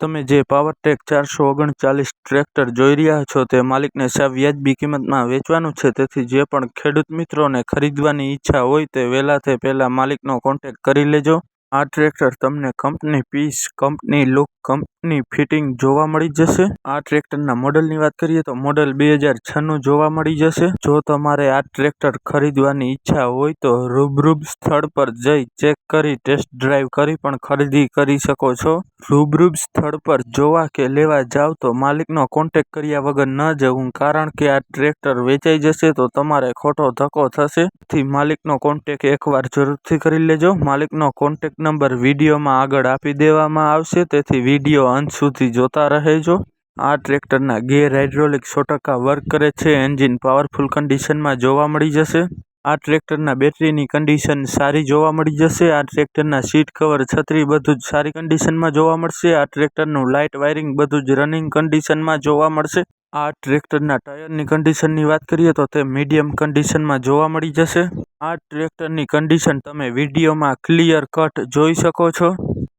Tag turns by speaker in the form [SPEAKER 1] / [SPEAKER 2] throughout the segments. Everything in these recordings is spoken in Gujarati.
[SPEAKER 1] તમે જે પાવરટેક ચારસો ઓગણચાલીસ ટ્રેક્ટર જોઈ રહ્યા છો તે માલિકને સાવ વ્યાજબી કિંમતમાં વેચવાનું છે. તેથી જે પણ ખેડૂત મિત્રોને ખરીદવાની ઈચ્છા હોય તે વહેલાથી પહેલા માલિકનો કોન્ટેક કરી લેજો. આ ટ્રેક્ટર તમને company piece company look company fitting જોવા મળી જશે. આ ટ્રેક્ટરના મોડલની વાત કરીએ તો મોડલ બે હજાર છનું જોવા મળી જશે. જો તમારે આ ટ્રેક્ટર ખરીદવાની ઈચ્છા હોય તો રૂબરૂબ સ્થળ પર જઈ ચેક કરી ટેસ્ટ ડ્રાઈવ કરી પણ ખરીદી કરી શકો છો. રૂબરૂબ સ્થળ પર જોવા કે લેવા જાવ તો માલિકનો કોન્ટેક કર્યા વગર ન જવું કારણ કે આ ટ્રેક્ટર વેચાઈ જશે તો તમારે ખોટો ધક્કો થશે. થી માલિકનો કોન્ટેક એકવાર જરૂરથી કરી લેજો. માલિકનો કોન્ટેક્ટ નંબર વિડીયોમાં આગળ આપી દેવામાં આવશે. તેથી વીડિયો અંત સુધી જોતા રહેજો. આ ટ્રેક્ટરના ગેર હાઇડ્રોલિક સો ટકા વર્ક કરે છે. એન્જિન પાવરફુલ કન્ડિશનમાં જોવા મળી જશે. આ ટ્રેક્ટરના બેટરીની કન્ડિશન સારી જોવા મળી જશે. આ ટ્રેક્ટરના સીટ કવર છત્રી બધું જ સારી કન્ડિશનમાં જોવા મળશે. આ ટ્રેક્ટરનું લાઇટ વાયરિંગ બધું જ રનિંગ કન્ડિશનમાં જોવા મળશે. આ ટ્રેક્ટરના ટાયરની કન્ડિશનની વાત કરીએ તો તે મીડિયમ કન્ડિશનમાં જોવા મળી જશે. આ ટ્રેક્ટરની કન્ડિશન તમે વિડીયોમાં ક્લિયર કટ જોઈ શકો છો.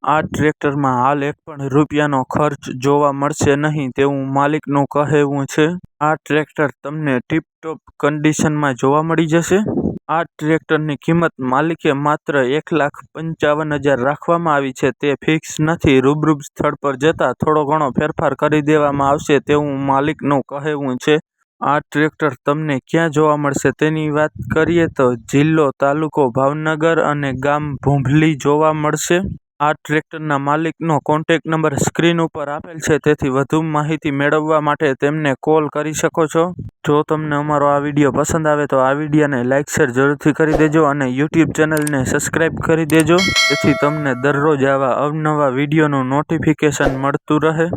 [SPEAKER 1] આ ટ્રેક્ટરમાં હાલ એક પણ રૂપિયાનો ખર્ચ જોવા મળશે નહીં તેવું માલિકનું કહેવું છે. આ ટ્રેક્ટર તમને ટીપટોપ કન્ડિશનમાં જોવા મળી જશે. આ ટ્રેક્ટરની કિંમત માલિકે માત્ર એક લાખ પંચાવન હજાર રાખવામાં આવી છે. તે ફિક્સ નથી. રૂબરૂ સ્થળ પર જતાં થોડો ઘણો ફેરફાર કરી દેવામાં આવશે તેવું માલિકનું કહેવું છે. આ ટ્રેક્ટર તમને ક્યાં જોવા મળશે તેની વાત કરીએ તો જિલ્લો તાલુકો ભાવનગર અને ગામ ભૂંભલી જોવા મળશે. આ ટ્રેક્ટરના માલિકનો કોન્ટેક નંબર સ્ક્રીન ઉપર આપેલ છે. તેથી વધુ માહિતી મેળવવા માટે તેમને કોલ કરી શકો છો. જો તમને અમારો આ વીડિયો પસંદ આવે તો આ વિડીયોને લાઇક શેર જરૂરથી કરી દેજો અને યુટ્યુબ ચેનલને સબસ્ક્રાઈબ કરી દેજો. જેથી તમને દરરોજ આવા અવનવા વિડીયોનું નોટિફિકેશન મળતું રહે.